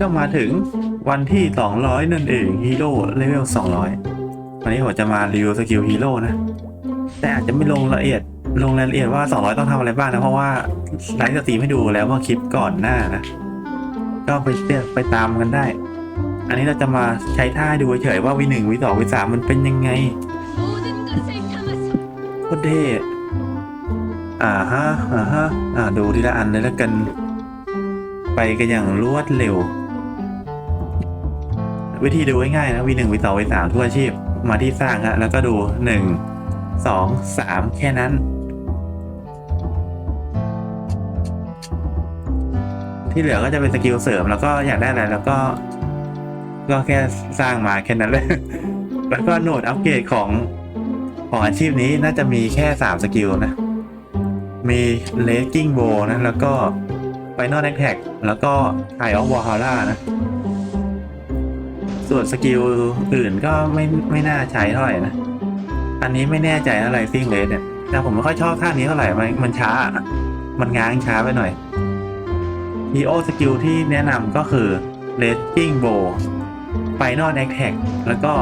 ก็มาถึงวันที่ 200 นั่นเองฮีโร่เลเวล 200 วันนี้ผมจะมารีวิวสกิลฮีโร่นะ แต่อาจจะไม่ลงละเอียดลงรายละเอียดว่า 200 ต้องทำอะไรบ้างนะ เพราะว่าไลฟ์สตรีมให้ดูแล้วว่าคลิปก่อนหน้านะ ก็ไปเลืไปตามกันได้ อันนี้เราจะมาใช้ท่าดูเฉยว่าวีหนึ่งวีสองวีสามมันเป็นยังไงโคตรเท่อ่าฮะอ่าฮะอ่าดูทีละอันเลยแล้วกัน ไปกันอย่างรวดเร็ว วิธีดูง่ายๆนะวีหนึ่งวีสองวีสามทุกอาชีพมาที่สร้างฮะแล้วก็ดูหนึ่งสองสามแค่นั้น ที่เหลือก็จะเป็นสกิลเสริมแล้วก็อยากได้อะไรแล้วก็ ก็แค่สร้างมาแค่นั้นเลย แล้วก็โหนดอัปเกรดของของอาชีพนี้น่าจะมีแค่ 3 สกิลนะ มี l e g g i n g Bow นะ แล้วก็ Final Attack แล้วก็ Eye of Valhalla นะ ส่วนสกิลอื่นก็ไม่ไม่น่าใช้เท่าไหร่นะ อันนี้ไม่แน่ใจอะไรซิ่งเลสเนี่ย แต่ผมไม่ค่อยชอบท่านี้เท่าไหร่ มันมันช้า มันง้างช้าไปหน่อยฮีโอสกิลที่แนะนำก็คือ l e g g i n g Bow Final Attack แล้วก็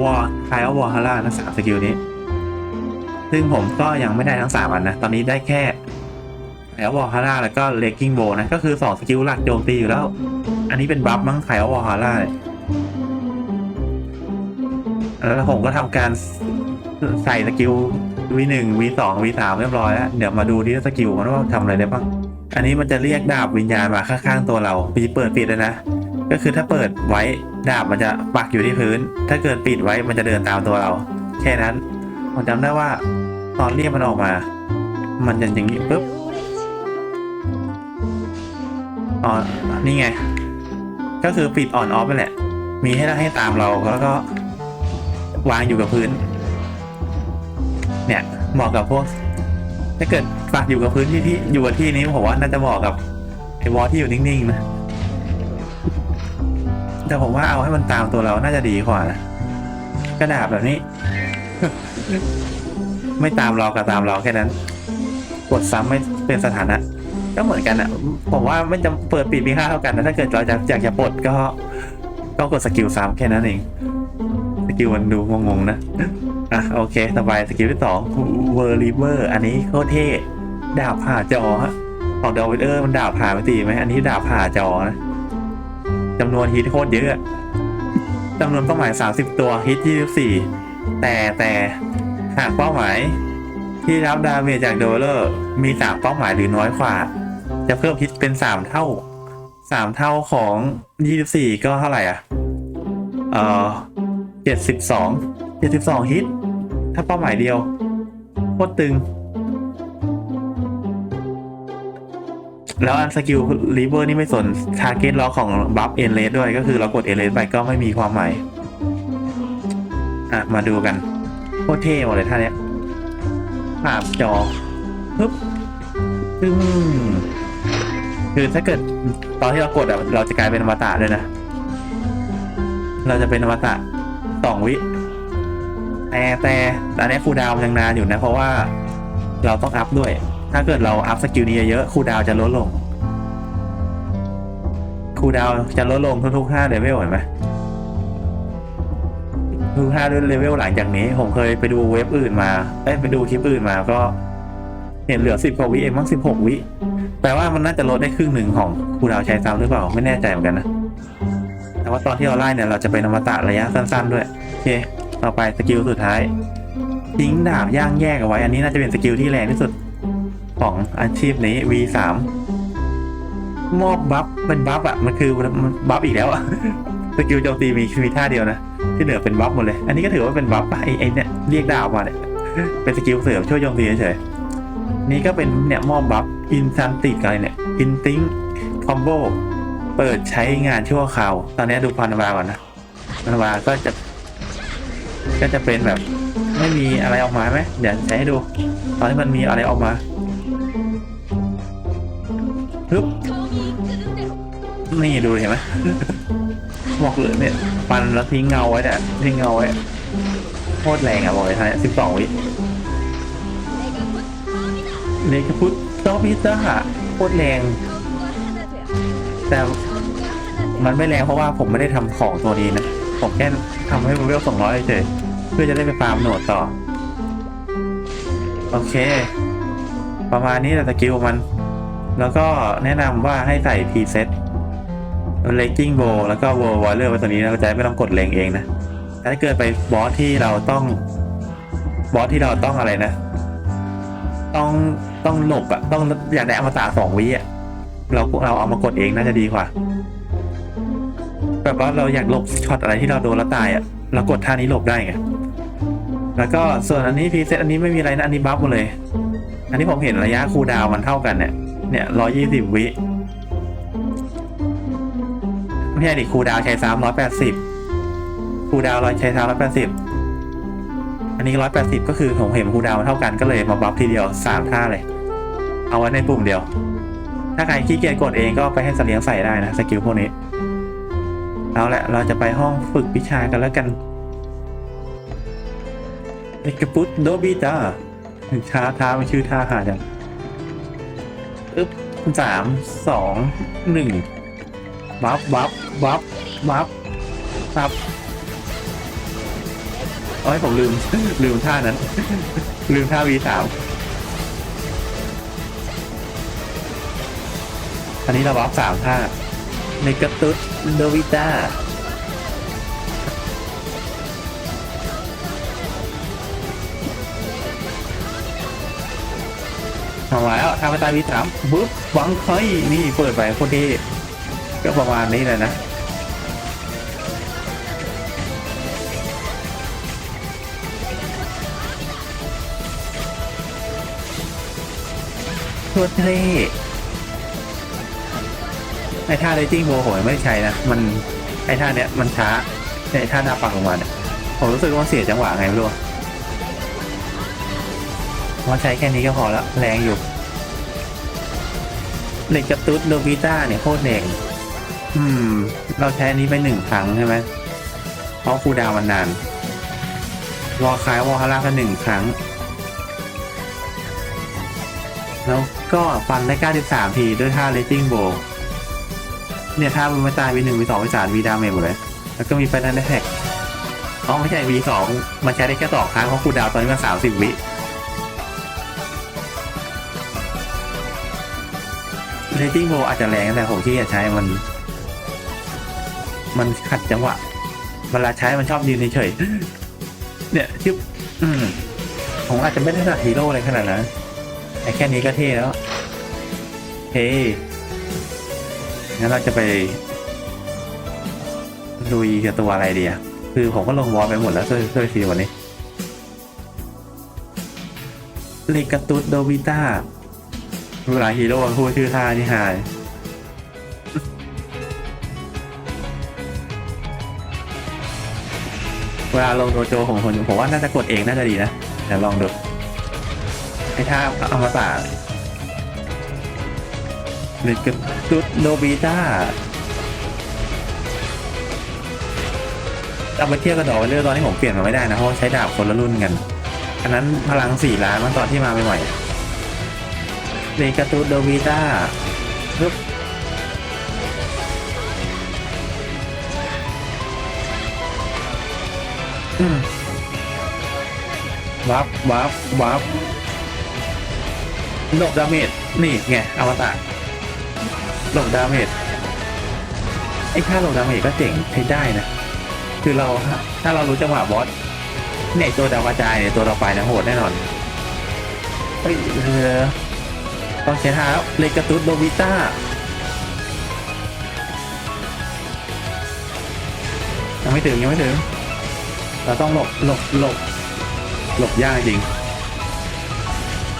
War Eye of Valhalla นะสามสกิลนี้ ซึ่งผมก็ยังไม่ได้ทั้งสามอันนะ ตอนนี้ได้แค่ไอวอลฮาร่าแล้วก็เลกกิ้งโบนะ ก็คือสองสกิลหลักโจมตีอยู่แล้ว อันนี้เป็นบัฟมั้งไขอวอลฮาร่าเนี่ย แล้วผมก็ทำการใส่สกิล V1 V2 V3 เรียบร้อยแล้วเดี๋ยวมาดูที่สกิลมันว่าทำอะไรได้บ้างอันนี้มันจะเรียกดาบวิญญาณมาข้างๆตัวเราปีเปิดปิดเลยนะก็คือถ้าเปิดไว้ดาบมันจะปักอยู่ที่พื้น ถ้าเกิดปิดไว้มันจะเดินตามตัวเรา แค่นั้นผมจำได้ว่าตอนเรียกมันออกมา มันจะอย่างนี้ปุ๊บอ๋อนี่ไง ก็คือปิดออนออฟไปแหละ มีให้ได้ให้ตามเราแล้วก็ วางอยู่กับพื้น เนี่ยเหมาะกับพวก ถ้าเกิดปักอยู่กับพื้นที่ที่อยู่กับที่นี้ผมว่าน่าจะเหมาะกับไอ้วอลที่อยู่นิ่งๆนะแต่ผมว่าเอาให้มันตามตัวเราน่าจะดีกว่านะกระดาษแบบนี้ ไม่ตามเรากับตามเราแค่นั้น กดซ้ำไม่เป็นสถานะ ก็เหมือนกันอะผมว่าไม่จะเปิดปิดมีค่าเท่ากันนะถ้าเกิดเราจะอยากจะปลดก็ก็กดสกิลซ้ำแค่นั้นเอง กิลมันดูงงๆนะ อะโอเคต่อไปสกิลที่สองเวอร์ลิเวอร์อันนี้โคตรเท่ดาบผ่าจอฮะของดอวิเออร์มันดาบผ่าไม่ตีไหมอันนี้ดาบผ่าจอนะจำนวนฮิตโคตรเยอะจำนวนเป้าหมาย 30 ตัวฮิต24 แต่แต่หากเป้าหมาย ที่รับดาเมจจากโดลเลอร์มีสามเป้าหมายหรือน้อยกว่า จะเพิ่มฮิตเป็นสามเท่าสามเท่าของยี่สิบสี่ก็เท่าไหร่อะเอ่อ จ็ดสิบสองเจ็ดสิบสองฮิต ถ้าเป้าหมายเดียวโคตรตึง แล้วอันสกิลรีเวอร์นี่ไม่สนทาร์เก็ตล็อกของบัฟเอเลสด้วยก็คือเรากดเอเลสไปก็ไม่มีความหมายอะ มาดูกันโคตรเท่หมดเลยท่าเนี้ยภาพจอปึ๊บซึ่งคือถ้าเกิดตอนที่เรากดอะเราจะกลายเป็นอมตะเลยนะ เราจะเป็นอมตะ สองวิ แต่แต่ตอนนี้คูดาวยังนานอยู่นะ เพราะว่าเราต้องอัพด้วย ถ้าเกิดเราอัพสกิลนี้เยอะๆคูดาวจะลดลงคูดาวจะลดลงทุกๆห้าเลเวลเห็นไหมทุกห้าด้วยเลเวลหลังจากนี้ ผมเคยไปดูเว็บอื่นมาเอ้ยไปดูคลิปอื่นมาก็เห็นเหลือสิบกว่าวิเองมั้งสิบหกวิ แปลว่ามันน่าจะลดได้ครึ่งหนึ่งของคูดาวใช้ซ้ำหรือเปล่า ไม่แน่ใจเหมือนกันนะ แต่ว่าตอนที่เราไล่เนี่ยเราจะเป็นอมตะระยะสั้น ๆ ด้วยโอเคต่อไปสกิลสุดท้ายทิ้งดาบย่างแยกเอาไว้อันนี้น่าจะเป็นสกิลที่แรงที่สุดของอาชีพนี้ V3 มอบบัฟเป็นบัฟอะมันคือมันบัฟอีกแล้วอะสกิลโจมตีมีมีท่าเดียวนะที่เหลือเป็นบัฟหมดเลย อันนี้ก็ถือว่าเป็นบัฟไอ้ไอ้เนี่ยเรียกดาวมาเนี่ยเป็นสกิลเสริมช่วยโจมตีเฉยนี่ก็เป็นเนี่ยมอบบัฟอินซันติกอะไรเนี่ยอินทิงคอมโบ เปิดใช้งานชั่วคราว ตอนนี้ดูพันวาก่อนนะพันวาก็จะ ก็จะเป็นแบบ ไม่มีอะไรออกมาไหมเดี๋ยวใช้ให้ดู ตอนที่มันมีอะไรออกมาฮึบนี่ดูเห็นไหมบอกเลยเนี่ยฟันแล้วทิ้งเงาไว้เนี่ยทิ้งเงาไว้โคตรแรงอะบอกเลยฮะสิบสองวิเลกพุทธโตพิต้าโคตรแรง แต่ มันไม่แรงเพราะว่าผมไม่ได้ทำของตัวนี้นะ ผมแค่ทำให้มันเวลสองร้อยเฉยเพื่อจะได้ไปฟาร์มโหนดต่อ โอเค ประมาณนี้แหละสกิลมัน แล้วก็แนะนำว่าให้ใส่พรีเซ็ตเลกกิ้งโบแล้วก็โววอลเลอร์ไว้ตัวนี้นะเราจะได้ไม่ต้องกดเลงเองนะถ้าเกิดไปบอสที่เราต้องบอสที่เราต้องอะไรนะ ต้องต้องหลบอะต้องอยากได้อมตะสองวิอะเราเราเอามากดเองน่าจะดีกว่า แบบว่าเราอยากหลบช็อตอะไรที่เราโดนแล้วตายอะเรากดท่านี้หลบได้ไงแล้วก็ส่วนอันนี้พีเซตอันนี้ไม่มีอะไรนะอันนี้บัฟหมดเลย อันนี้ผมเห็นระยะคูดาวมันเท่ากันเนี่ยเนี่ยร้อยยี่สิบวิไม่ใช่ดิคูดาวใช้ซ้ำร้อยแปดสิบคูดาวร้อยใช้ซ้ำร้อยแปดสิบอันนี้ร้อยแปดสิบก็คือผมเห็นคูดาวมันเท่ากันก็เลยมาบัฟทีเดียวสามท่าเลย เอาไว้ในปุ่มเดียว ถ้าใครขี้เกียจกดเองก็ไปให้สเลียงใส่ได้นะสกิลพวกนี้ เอาละเราจะไปห้องฝึกวิชากันแล้วกันเอกปุตโดบิตาช้าท้ามันชื่อท่าหาจังอึ๊บสามสองหนึ่งบัฟบัฟบัฟบัฟบัฟโอ้ยผมลืม ลืมท่านั้น ลืมท่า V สามอันนี้เราบัฟสามท่า ในกะตุ้ดโดวิต้าทำมาแล้วทำมาตายวีสามบุ๊บวังเฮ้ยนี่เปิดไปคตรเท่ก็ประมาณนี้เลยนะโคตรเท่ ไอ้ท่าเลจิ้งโบผมยังไม่ใช้นะ มันไอ้ท่าเนี้ยมันช้าไอ้ท่าหน้าปักลงมาเนี่ยผมรู้สึกว่าเสียจังหวะไงไม่รู้ว่าใช้แค่นี้ก็พอแล้วแรงอยู่เหล็กกระตุ้ดโลบิต้าเนี่ยโคตรแรงอืม เราใช้อันนี้ไปหนึ่งครั้งใช่ไหมเพราะคูดาวมันนาน วอลคายวอลคาร่าก็หนึ่งครั้ง แล้วก็ฟันได้ 93 ทีด้วยท่าเลจิ้งโบ เนี่ยท่ามันไม่ตายวีหนึ่งวีสองวีสามวีดาเมจหมดเลย แล้วก็มีไฟนันแท็กอ๋อไม่ใช่วีสองมันใช้ได้แค่สองครั้งเพราะคูดาวตอนนี้มันสามสิบวิเลติ้งโบอาจจะแรงแต่ผมที่จะใช้มัน มันขัดจังหวะ เวลาใช้มันชอบยืนเฉยเนี่ยชึบอืมผมอาจจะไม่ได้ถนัดฮีโร่อะไรขนาดนั้นแต่แค่นี้ก็เท่แล้วเท่ งั้นเราจะไปลุยกับตัวอะไรดีอะคือผมก็ลงวอลไปหมดแล้วช่วยช่วยทีวันนี้เลกาตุดโดวิต้าเวลาฮีโร่พูดชื่อท่านี่หายเวลาลงโดโจของคนผมว่าน่าจะกดเองน่าจะดีนะเดี๋ยวลองดูไอ้ท่าอมตะ หรือกระตุดโนบิต้าเอามาเทียบกับดอกไวเลอร์ตอนที่ผมเปลี่ยนมาไม่ได้นะเพราะใช้ดาบคนละรุ่นกัน อันนั้นพลังสี่ล้านมันตอนที่มาใหม่ๆในการ์ตูนโดวิต้าปึ๊บอืมวับวับวับหลบดาเมจนี่ไงอวตาร หลบดาเมจไอ้ค่าหลบดาเมจก็เจ๋งใช้ได้นะ คือเราถ้าเรารู้จังหวะบอสเนี่ยตัวดาวกระจายเนี่ยตัวเราไปนะโหดแน่นอนเฮ้ยเออต้องใช้เท้าเลกาตุสโดวิต้ายังไม่ถึงยังไม่ถึง เราต้องหลบหลบหลบหลบยากจริง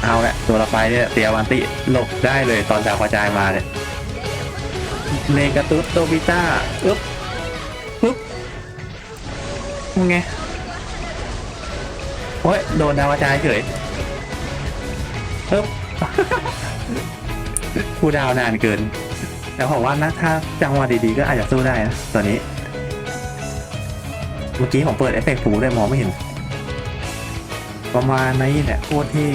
เอาละตัวเราไปเนี่ยเตียวันติหลบได้เลยตอนดาวกระจายมาเนี่ย เลกาตุสโดวิต้าอึ๊บปึ๊บไงโอ้ยโดนดาวกระจายเฉยปึ๊บคูลดาวน์นานเกิน แต่ผมว่านะถ้าจังหวะดีๆก็อาจจะสู้ได้นะตัวนี้ เมื่อกี้ผมเปิดเอฟเฟกต์ผูได้มองไม่เห็น ประมาณนี้แหละโคตรเท่